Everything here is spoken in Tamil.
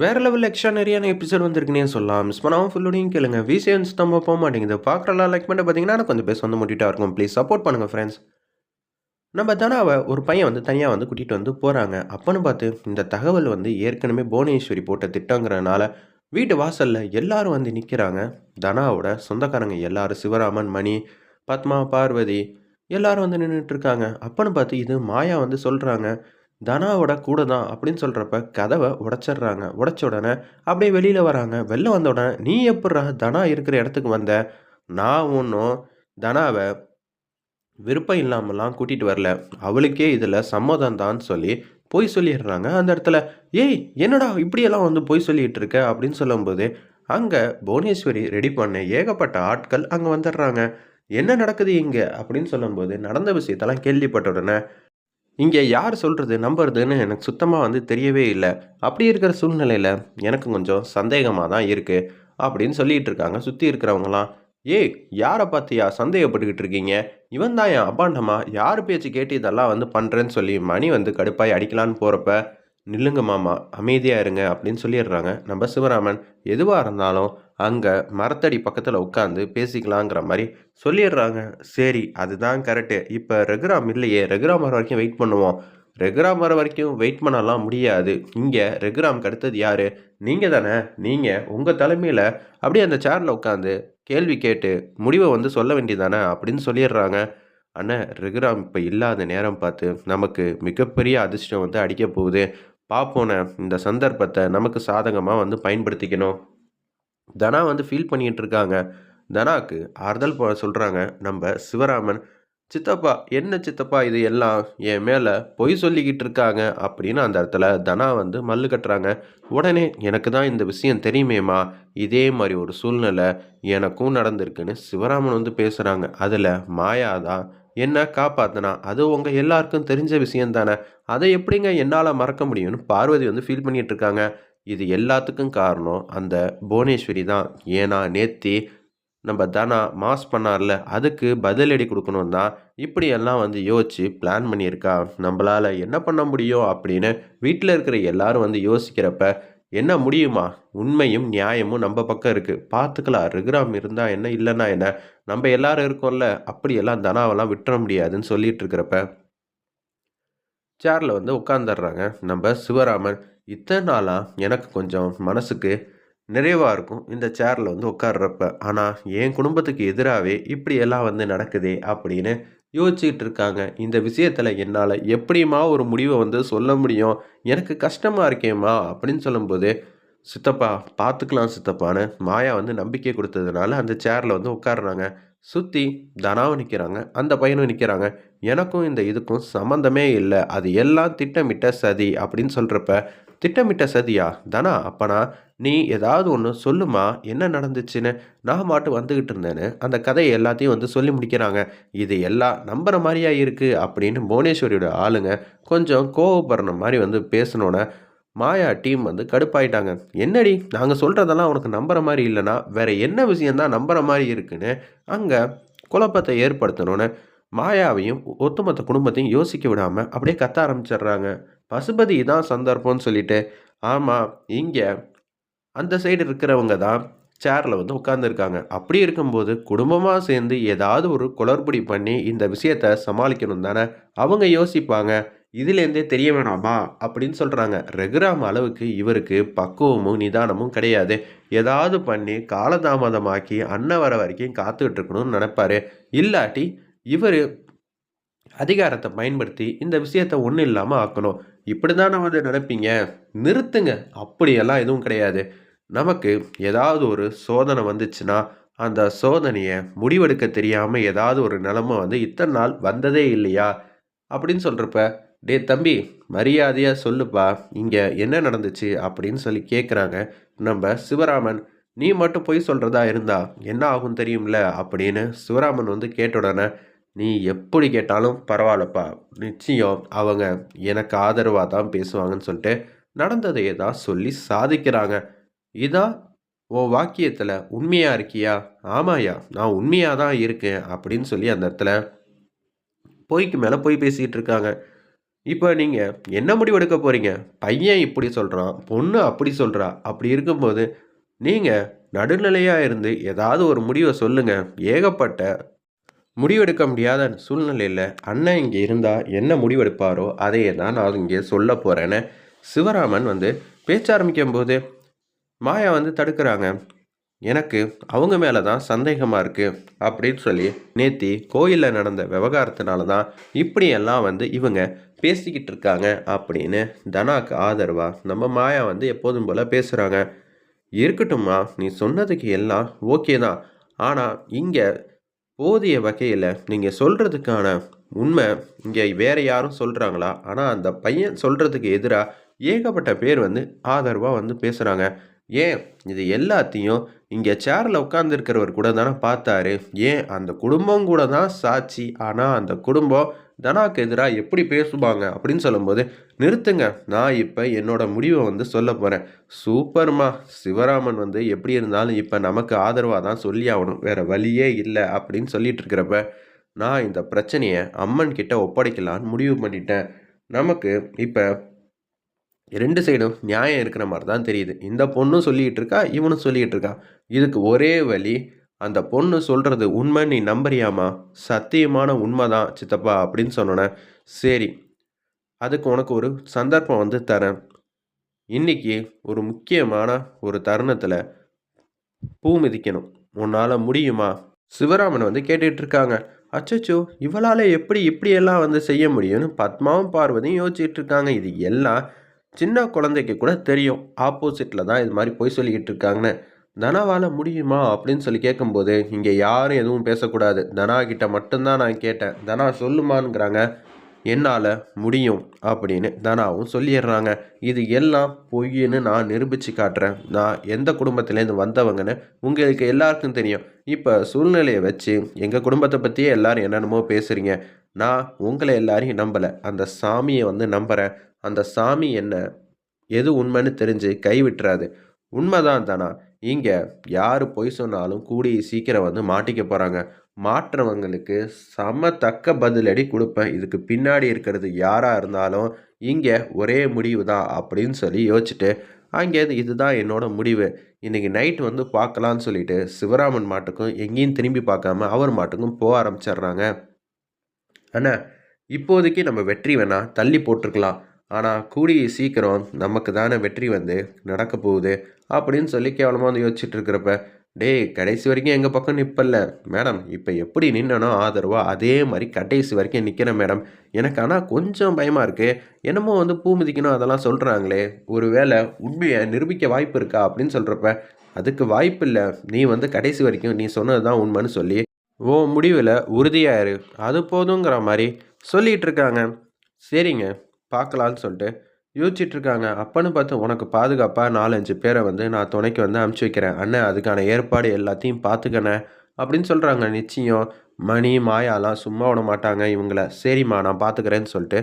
வேற லெவல் எக்ஸ்ட்ரானரியான எபிசோட் வந்திருக்குன்னே சொல்லலாம். மிஸ் பண்ணாமல் ஃபுல்லோடையும் கேளுங்க. விசிஎன்ஸ் நம்ம போக மாட்டேங்குது. பார்க்குறலாம் லைக் பண்ண பார்த்தீங்கன்னா எனக்கு கொஞ்சம் பேச வந்து முட்டிட்டா இருக்கும். ப்ளீஸ் சப்போர்ட் பண்ணுங்கள் ஃப்ரெண்ட்ஸ் நம்ம தனாவை ஒரு பையன் வந்து தனியாக வந்து கூட்டிகிட்டு வந்து போகிறாங்க அப்போன்னு பார்த்து இந்த தகவல் வந்து ஏற்கனவே புவனேஸ்வரி போட்ட திட்டங்கிறனால வீட்டு வாசலில் எல்லாரும் வந்து நிற்கிறாங்க தனாவோட சொந்தக்காரங்க எல்லாரும் சிவராமன் மணி பத்மா பார்வதி எல்லாரும் வந்து நின்றுட்டு இருக்காங்க. அப்பன்னு பார்த்து இது மாயா வந்து சொல்கிறாங்க தனாவோட கூட தான் அப்படின்னு சொல்கிறப்ப கதவை உடச்சிட்றாங்க. உடச்ச உடனே அப்படியே வெளியில் வராங்க. வெளில வந்த உடனே நீ எப்பட்றா தனா இருக்கிற இடத்துக்கு வந்த? நான் ஒன்றும் தனாவை விருப்பம் இல்லாமலாம் கூட்டிகிட்டு வரல. அவளுக்கே இதில் சம்மதம் தான் சொல்லி பொய் சொல்லிடுறாங்க அந்த இடத்துல. ஏய் என்னடா இப்படியெல்லாம் வந்து பொய் சொல்லிகிட்டு இருக்க? அப்படின்னு சொல்லும்போது அங்கே புவனேஸ்வரி ரெடி பண்ண ஏகப்பட்ட ஆட்கள் அங்கே வந்துடுறாங்க. என்ன நடக்குது இங்கே? அப்படின்னு சொல்லும்போது நடந்த விஷயத்தெல்லாம் கேள்விப்பட்ட உடனே இங்கே யார் சொல்கிறது நம்புறதுன்னு எனக்கு சுத்தமாக வந்து தெரியவே இல்லை. அப்படி இருக்கிற சூழ்நிலையில் எனக்கு கொஞ்சம் சந்தேகமாக தான் இருக்குது அப்படின்னு சொல்லிகிட்டு இருக்காங்க. சுற்றி இருக்கிறவங்களாம் ஏய் யாரை பார்த்தியா? சந்தேகப்பட்டுக்கிட்டு இருக்கீங்க. இவன் தான் என் அப்பாண்டமா யார் பேச்சு கேட்டு இதெல்லாம் வந்து பண்ணுறேன்னு சொல்லி மணி வந்து கடுப்பாய் அடிக்கலான்னு போகிறப்ப நில்லுங்க மாமா அமைதியாக இருங்க அப்படின்னு சொல்லிடுறாங்க. நம்ம சிவராமன் எதுவாக இருந்தாலும் அங்கே மரத்தடி பக்கத்தில் உட்காந்து பேசிக்கலாங்கிற மாதிரி சொல்லிடுறாங்க. சரி அதுதான் கரெக்டு இப்போ ரெகுராம் இல்லையே ரெகுராம் வர வரைக்கும் வெயிட் பண்ணுவோம். ரெகுராம் வர வரைக்கும் வெயிட் பண்ணலாம் முடியாது. இங்கே ரெகுராம்க்கு அடுத்தது யார்? நீங்கள் தானே? நீங்கள் உங்கள் தலைமையில் அப்படியே அந்த சேரில் உட்காந்து கேள்வி கேட்டு முடிவை வந்து சொல்ல வேண்டியதானே அப்படின்னு சொல்லிடுறாங்க. அண்ணன் ரெகுராம் இப்போ இல்லாத நேரம் பார்த்து நமக்கு மிகப்பெரிய அதிர்ஷ்டம் வந்து அடிக்க போகுது. பார்ப்போன இந்த சந்தர்ப்பத்தை நமக்கு சாதகமாக வந்து பயன்படுத்திக்கணும். தனா வந்து ஃபீல் பண்ணிகிட்டு இருக்காங்க தனாக்கு ஆறுதல் போ சொல்கிறாங்க நம்ம சிவராமன் சித்தப்பா என்ன சித்தப்பா இது எல்லாம்? என் மேலே பொய் சொல்லிக்கிட்டு இருக்காங்க அப்படின்னு அந்த இடத்துல தனா வந்து மல்லு கட்டுறாங்க. உடனே எனக்கு தான் இந்த விஷயம் தெரியுமேம்மா. இதே மாதிரி ஒரு சூழ்நிலை எனக்கும் நடந்திருக்குன்னு சிவராமன் வந்து பேசுகிறாங்க அதில் மாயா தான் என்ன காப்பாத்தினா. அது உங்கள் எல்லாருக்கும் தெரிஞ்ச விஷயம் தானே அதை எப்படிங்க என்னால் மறக்க முடியும்னு பார்வதி வந்து ஃபீல் பண்ணிகிட்டு இருக்காங்க இது எல்லாத்துக்கும் காரணம் அந்த புவனேஸ்வரி தான். ஏன்னா நேத்தி நம்ம தனா மாஸ் பண்ணார்ல அதுக்கு பதிலடி கொடுக்கணும் தான். இப்படியெல்லாம் வந்து யோசித்து பிளான் பண்ணியிருக்கா. நம்மளால் என்ன பண்ண முடியும் அப்படின்னு வீட்டில் இருக்கிற எல்லாரும் வந்து யோசிக்கிறப்ப என்ன முடியுமா? உண்மையும் நியாயமும் நம்ம பக்கம் இருக்குது பார்த்துக்கலாம். ரிகுராம் இருந்தால் என்ன இல்லைன்னா என்ன? நம்ம எல்லாரும் இருக்கோம்ல. அப்படியெல்லாம் தனாவெல்லாம் விட்டுற முடியாதுன்னு சொல்லிட்டு இருக்கிறப்ப சேரில் வந்து உட்காந்துடுறாங்க நம்ம சிவராமன் இத்தனை நாளாக எனக்கு கொஞ்சம் மனசுக்கு நிறைவாக இருக்கும் இந்த சேரில் வந்து உட்காடுறப்ப ஆனால் என் குடும்பத்துக்கு எதிராகவே இப்படியெல்லாம் வந்து நடக்குதே அப்படின்னு யோசிச்சுக்கிட்டு இருக்காங்க. இந்த விஷயத்தில் என்னால் எப்படியுமா ஒரு முடிவை வந்து சொல்ல முடியும்? எனக்கு கஷ்டமாக இருக்கேம்மா அப்படின்னு சொல்லும்போது சித்தப்பா பார்த்துக்கலாம் சித்தப்பான்னு மாயா வந்து நம்பிக்கை கொடுத்ததுனால அந்த சேரில் வந்து உட்காடுறாங்க சுற்றி தனாவும் நிற்கிறாங்க அந்த பையனும் நிற்கிறாங்க எனக்கும் இந்த இதுக்கும் சம்மந்தமே இல்லை. அது எல்லாம் திட்டமிட்ட சதி அப்படின்னு சொல்கிறப்ப திட்டமிட்ட சதியா? தானா அப்பனா நீ ஏதாவது ஒன்று சொல்லுமா? என்ன நடந்துச்சுன்னு? நான் மாட்டு வந்துக்கிட்டு இருந்தேன்னு அந்த கதையை எல்லாத்தையும் வந்து சொல்லி முடிக்கிறாங்க. இது எல்லாம் நம்புகிற மாதிரியா இருக்குது அப்படின்னு புவனேஸ்வரியோட ஆளுங்க கொஞ்சம் கோவப்படுற மாதிரி வந்து பேசினோன்னே மாயா டீம் வந்து கடுப்பாயிட்டாங்க. என்னடி? நாங்கள் சொல்கிறதெல்லாம் உனக்கு நம்புகிற மாதிரி இல்லைன்னா வேற என்ன விஷயந்தான் நம்புகிற மாதிரி இருக்குன்னு அங்கே குழப்பத்தை ஏற்படுத்தணும்னு மாயாவையும் ஒத்துமொத்த குடும்பத்தையும் யோசிக்க விடாமல் அப்படியே கத்த ஆரம்பிச்சிடுறாங்க. பசுபதி தான் சந்தர்ப்பம்னு சொல்லிட்டு ஆமாம் இங்கே அந்த சைடு இருக்கிறவங்க தான் சேரில் வந்து உட்காந்துருக்காங்க அப்படி இருக்கும்போது குடும்பமாக சேர்ந்து ஏதாவது ஒரு குளறுபடி பண்ணி இந்த விஷயத்த சமாளிக்கணும் தானே? அவங்க யோசிப்பாங்க இதுலேருந்தே தெரிய வேணாமா? அப்படின்னு சொல்கிறாங்க ரெகுராம் அளவுக்கு இவருக்கு பக்குவமும் நிதானமும் கிடையாது. ஏதாவது பண்ணி காலதாமதமாக்கி அண்ணன் வர வரைக்கும் காத்துக்கிட்டு இருக்கணும்னு நினைப்பாரு. இல்லாட்டி இவர் அதிகாரத்தை பயன்படுத்தி இந்த விஷயத்த ஒன்றும் இல்லாமல் ஆக்கணும். இப்படி தானே வந்து நினைப்பீங்க? நிறுத்துங்க. அப்படியெல்லாம் எதுவும் கிடையாது. நமக்கு ஏதாவது ஒரு சோதனை வந்துச்சுன்னா அந்த சோதனையை முடிவெடுக்க தெரியாமல் ஏதாவது ஒரு நிலமை வந்து இத்தனை நாள் வந்ததே இல்லையா? அப்படின்னு சொல்கிறப்ப டே தம்பி மரியாதையாக சொல்லுப்பா. இங்கே என்ன நடந்துச்சு? அப்படின்னு சொல்லி கேட்குறாங்க நம்ம சிவராமன் நீ மட்டும் போய் சொல்கிறதா இருந்தா என்ன ஆகும் தெரியும்ல? அப்படின்னு சிவராமன் வந்து கேட்ட உடனே நீ எப்படி கேட்டாலும் பரவாயில்லப்பா. நிச்சயம் அவங்க எனக்கு ஆதரவாக தான் பேசுவாங்கன்னு சொல்லிட்டு நடந்ததையே தான் சொல்லி சாதிக்கிறாங்க. இதான் உன் வாக்கியத்தில் உண்மையாக இருக்கியா? ஆமாயா நான் உண்மையாக தான் இருக்கேன் அப்படின்னு சொல்லி அந்த இடத்துல பொய்க்கு மேலே போய் பேசிக்கிட்டு இருக்காங்க. இப்போ நீங்கள் என்ன முடிவு எடுக்க போகிறீங்க பையன் இப்படி சொல்கிறான் பொண்ணு அப்படி சொல்கிறா அப்படி இருக்கும்போது நீங்கள் நடுநிலையாக இருந்து ஏதாவது ஒரு முடிவை சொல்லுங்கள் ஏகப்பட்ட முடிவெடுக்க முடியாத சூழ்நிலையில் அண்ணன் இங்கே இருந்தால் என்ன முடிவெடுப்பாரோ அதையே தான் நான் இங்கே சொல்ல போகிறேன்னு சிவராமன் வந்து பேச்ச ஆரம்பிக்கும் போது மாயா வந்து தடுக்கிறாங்க. எனக்கு அவங்க மேலே தான் சந்தேகமாக இருக்குது அப்படின்னு சொல்லி நேத்தி கோயிலில் நடந்த விவகாரத்தினால தான் இப்படியெல்லாம் வந்து இவங்க பேசிக்கிட்டு இருக்காங்க அப்படின்னு தனாக்கு ஆதரவாக நம்ம மாயா வந்து எப்போதும் போல் பேசுகிறாங்க இருக்கட்டும்மா நீ சொன்னதுக்கு எல்லாம் ஓகே தான். ஆனால் இங்கே போதிய வகையில் நீங்கள் சொல்கிறதுக்கான உண்மை இங்கே வேறு யாரும் சொல்கிறாங்களா ஆனால் அந்த பையன் சொல்கிறதுக்கு எதிராக ஏகப்பட்ட பேர் வந்து ஆதரவாக வந்து பேசுகிறாங்க ஏன்? இது எல்லாத்தையும் இங்கே சேரில் உட்காந்துருக்கிறவர் கூட தானே பார்த்தாரு. ஏன்? அந்த குடும்பம் கூட தான் சாட்சி. ஆனால் அந்த குடும்பம் தனாக்கு எதிராக எப்படி பேசுவாங்க அப்படின்னு சொல்லும்போது நிறுத்துங்க நான் இப்போ என்னோட முடிவை வந்து சொல்ல போகிறேன் சூப்பர்மா சிவராமன் வந்து எப்படி இருந்தாலும் இப்போ நமக்கு ஆதரவாக தான் சொல்லி ஆகணும். வேறு வழியே இல்லை அப்படின்னு சொல்லிட்டு இருக்கிறப்ப நான் இந்த பிரச்சனையை அம்மன் கிட்ட ஒப்படைக்கலான்னு முடிவு பண்ணிட்டேன். நமக்கு இப்போ ரெண்டு சைடும் நியாயம் இருக்கிற மாதிரி தான் தெரியுது. இந்த பொண்ணும் சொல்லிகிட்டு இருக்கா இவனும் சொல்லிகிட்டு இருக்கா. இதுக்கு ஒரே வழி அந்த பொண்ணு சொல்கிறது உண்மை நீ நம்புறியாமா சத்தியமான உண்மை தான் சித்தப்பா அப்படின்னு சொன்னோன்னே சரி அதுக்கு உனக்கு ஒரு சந்தர்ப்பம் வந்து தரேன். இன்னைக்கு ஒரு முக்கியமான ஒரு தருணத்தில் பூ மிதிக்கணும். உன்னால் முடியுமா? சிவராமன் வந்து கேட்டுட்ருக்காங்க இருக்காங்க. இவளால் எப்படி இப்படியெல்லாம் வந்து செய்ய முடியும்னு பத்மாவும் பார்வதியும் யோசிச்சுட்டு இருக்காங்க. இது எல்லாம் சின்ன குழந்தைக்கு கூட தெரியும். ஆப்போசிட்டில் தான் இது மாதிரி போய் சொல்லிக்கிட்டு இருக்காங்கன்னு. தனாவால் முடியுமா அப்படின்னு சொல்லி கேட்கும்போது இங்கே யாரும் எதுவும் பேசக்கூடாது. தனா கிட்ட மட்டும்தான் நான் கேட்டேன். தனா சொல்லுமான்ங்கிறாங்க என்னால் முடியும் அப்படின்னு தனாவும் சொல்லிடுறாங்க. இது எல்லாம் பொய்ன்னு நான் நிரூபித்து காட்டுறேன். நான் எந்த குடும்பத்துலேருந்து வந்தவங்கன்னு உங்களுக்கு எல்லாருக்கும் தெரியும். இப்போ சூழ்நிலையை வச்சு எங்கள் குடும்பத்தை பற்றியே எல்லோரும் என்னென்னமோ பேசுகிறீங்க நான் உங்களை எல்லாரையும் நம்பலை. அந்த சாமியை வந்து நம்புகிறேன் அந்த சாமி என்ன எது உண்மைன்னு தெரிஞ்சு கைவிட்டுறாது உண்மைதான் தானா? இங்கே யார் பொய் சொன்னாலும் கூடிய சீக்கிரம் வந்து மாட்டிக்க போகிறாங்க மாற்றவங்களுக்கு சம தக்க பதிலடி கொடுப்பேன். இதுக்கு பின்னாடி இருக்கிறது யாராக இருந்தாலும் இங்கே ஒரே முடிவு தான் அப்படின்னு சொல்லி யோசிச்சுட்டு அங்கே இதுதான் என்னோட முடிவு. இன்றைக்கி நைட் வந்து பார்க்கலான்னு சொல்லிட்டு சிவராமன் மாட்டுக்கும் எங்கேயும் திரும்பி பார்க்காம அவர் மாட்டுக்கும் போக ஆரம்பிச்சிடுறாங்க. அண்ணா இப்போதைக்கு நம்ம வெற்றி வேணால் தள்ளி போட்டிருக்கலாம். ஆனால் கூடிய சீக்கிரம் நமக்கு தானே வெற்றி வந்து நடக்க போகுது அப்படின்னு சொல்லி கேவலமாக வந்து யோசிச்சுட்டு இருக்கிறப்ப டேய் கடைசி வரைக்கும் எங்கள் பக்கம் நிற்பல்ல மேடம் இப்போ எப்படி நின்னனோ ஆதரவோ அதே மாதிரி கடைசி வரைக்கும் நிற்கிறேன் மேடம். எனக்கு ஆனால் கொஞ்சம் பயமாக இருக்குது என்னமோ வந்து பூ மிதிக்கணும் அதெல்லாம் சொல்கிறாங்களே ஒரு வேளை உண்மையை நிரூபிக்க வாய்ப்பு இருக்கா அப்படின்னு சொல்கிறப்ப அதுக்கு வாய்ப்பு இல்லை. நீ வந்து கடைசி வரைக்கும் நீ சொன்னது தான் உண்மைன்னு சொல்லி ஓ முடிவில் உறுதியாயிரு அது போதுங்கிற மாதிரி சொல்லிகிட்டு இருக்காங்க. சரிங்க. பார்க்கலான்னு சொல்லிட்டு யோசிச்சுட்டு இருக்காங்க அப்பன்னு பார்த்து உனக்கு பாதுகாப்பாக நாலஞ்சு பேரை வந்து நான் துணைக்கு வந்து அனுப்பிச்சி வைக்கிறேன். அண்ணன் அதுக்கான ஏற்பாடு எல்லாத்தையும் பார்த்துக்கண்ணே அப்படின்னு சொல்கிறாங்க நிச்சயம் மணி மாயாலாம் சும்மா விட மாட்டாங்க இவங்கள. சரிம்மா நான் பார்த்துக்கிறேன்னு சொல்லிட்டு